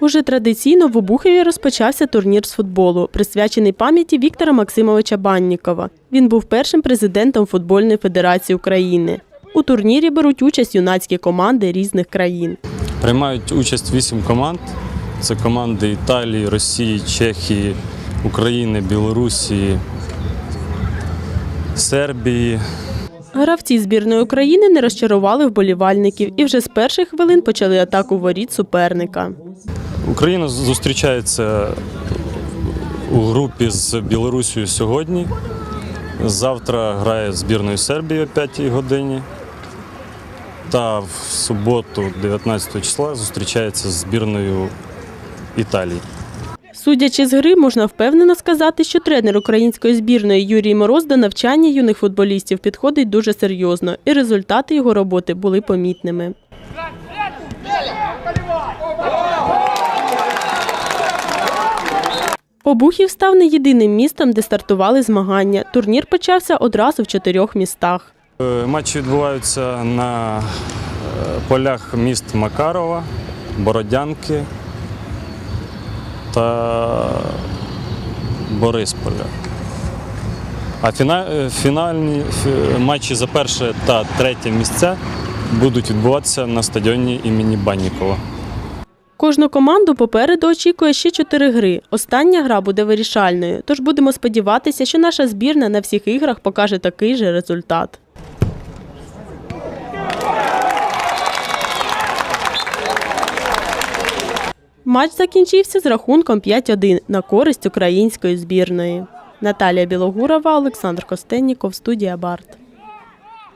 Уже традиційно в Обухові розпочався турнір з футболу, присвячений пам'яті Віктора Максимовича Баннікова. Він був першим президентом Футбольної Федерації України. У турнірі беруть участь юнацькі команди різних країн. Приймають участь вісім команд. Це команди Італії, Росії, Чехії, України, Білорусі, Сербії. Гравці збірної України не розчарували вболівальників і вже з перших хвилин почали атаку воріт суперника. Україна зустрічається у групі з Білорусією сьогодні. Завтра грає збірною Сербії о 5 годині. Та в суботу, 19 числа, зустрічається з збірною Італії. Судячи з гри, можна впевнено сказати, що тренер української збірної Юрій Мороз до навчання юних футболістів підходить дуже серйозно, і результати його роботи були помітними. Обухів став не єдиним містом, де стартували змагання. Турнір почався одразу в чотирьох містах. Е, Матчі відбуваються на е, полях міст Макарова, Бородянки та Борисполя. А е, фінальні матчі за перше та третє місця будуть відбуватися на стадіоні імені Баннікова. Кожну команду попереду очікує ще чотири гри. Остання гра буде вирішальною, тож будемо сподіватися, що наша збірна на всіх іграх покаже такий же результат. Матч закінчився з рахунком 5-1 на користь української збірної. Наталія Білогурова, Олександр Костенніков, студія Барт.